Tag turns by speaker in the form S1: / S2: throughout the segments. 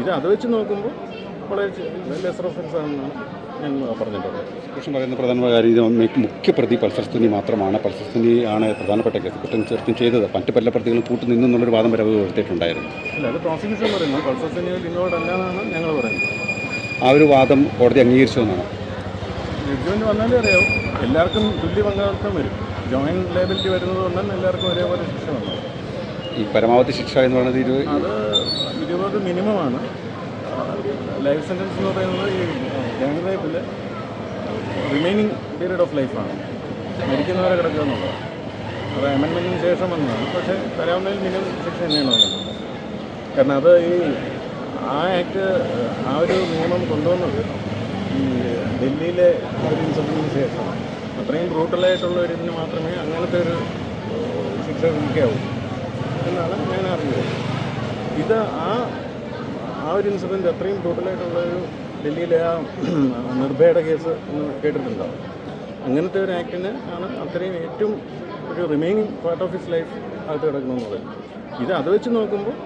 S1: ഇത് അത് വെച്ച് നോക്കുമ്പോൾ വളരെ ലെസർ ഒഫൻസ് ആണെന്നാണ്
S2: കൃഷ്ണൻ പറയുന്ന പ്രധാനമായ കാര്യം മുഖ്യ പ്രതി പൾസർസ്തുനി മാത്രമാണ്. പൾസർസ്തുനി ആണ് പ്രധാനപ്പെട്ട കേസ്. കുറ്റം ചേർത്തും ചെയ്തത്. മറ്റ് പല പ്രതികളും കൂട്ടു നിന്നെന്നുള്ളൊരു വാദം വരെ ഉയർത്തിയിട്ടുണ്ടായിരുന്നു.
S1: അല്ല അത് പ്രോസിക്യൂഷൻ പറയുന്നു. ഞങ്ങൾ പറയുന്നത്.
S2: ആ ഒരു വാദം കോടതി അംഗീകരിച്ചു എന്നാണ്.
S1: ജഡ്ജ്മെന്റ് വന്നാലേ അറിയാവും. എല്ലാവർക്കും തുല്യ പങ്കാളിത്തം വരും. ജോയിന്റ് ലയബിലിറ്റി വരുന്നത് കൊണ്ടാണ് എല്ലാവർക്കും ഒരേപോലെ ശിക്ഷ വന്നത്
S2: ഈ പരമാവധി ശിക്ഷ എന്ന് പറയുന്നത് ഇരുപത്
S1: മിനിമമാണ്. ലൈഫ് സെന്റൻസ് എന്ന് പറയുന്നത് ഈ ഗാങ് റേപ്പിൽ റിമൈനിങ് പീരീഡ് ഓഫ് ലൈഫാണ് മരിക്കുന്നവരെ കിടക്കുക അത് അമെൻമെന്റിന് ശേഷം വന്നതാണ്. പക്ഷേ തരാവുന്നതിൽ മിനിമം ശിക്ഷ തന്നെയാണ് വന്നത് കാരണം അത് ഈ ആ ആക്ട് ആ ഒരു നിയമം കൊണ്ടുവന്നത് ഈ ഡൽഹിയിലെ ഒരു ഇൻസിഡന്റിന് ശേഷം. അത്രയും ബ്രൂട്ടലായിട്ടുള്ള ഒരു ഇതിന് മാത്രമേ അങ്ങനത്തെ ഒരു ശിക്ഷ വിധിക്കാവൂ എന്നാണ് ഞാൻ അറിഞ്ഞത്. ഇത് ആ ആ ഒരു ഇൻസിഡന്റ് അത്രയും ടോട്ടലായിട്ടുള്ള ഒരു ഡൽഹിയിലെ ആ നിർഭയയുടെ കേസ് എന്ന് കേട്ടിട്ടുണ്ടാവും അങ്ങനത്തെ ഒരു ആക്ടിന് ആണ് അത്രയും ഏറ്റവും ഒരു remaining part of his life അകത്ത് കിടക്കണമെന്നുള്ളത് ഇത് അത് വെച്ച് നോക്കുമ്പോൾ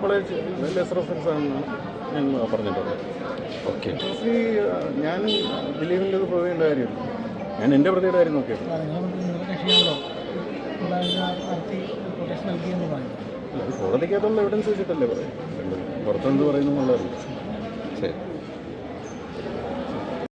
S1: വളരെ ലെസർ റെഫറൻസ് ആണെന്നാണ് ഞാൻ പറഞ്ഞിട്ടുള്ളത്
S2: ഓക്കെ
S1: ഞാൻ ദിലീപിന്റെ ഇത് പോവേണ്ട കാര്യമില്ല ഞാൻ എന്റെ പ്രതിയുടെ കാര്യം നോക്കിയത് കോടതിക്കകത്തുള്ള എവിഡൻസ് വെച്ചിട്ടല്ലേ പറയും പുറത്തെന്ത് പറയുന്നു എന്നുള്ളതല്ല
S2: ശരി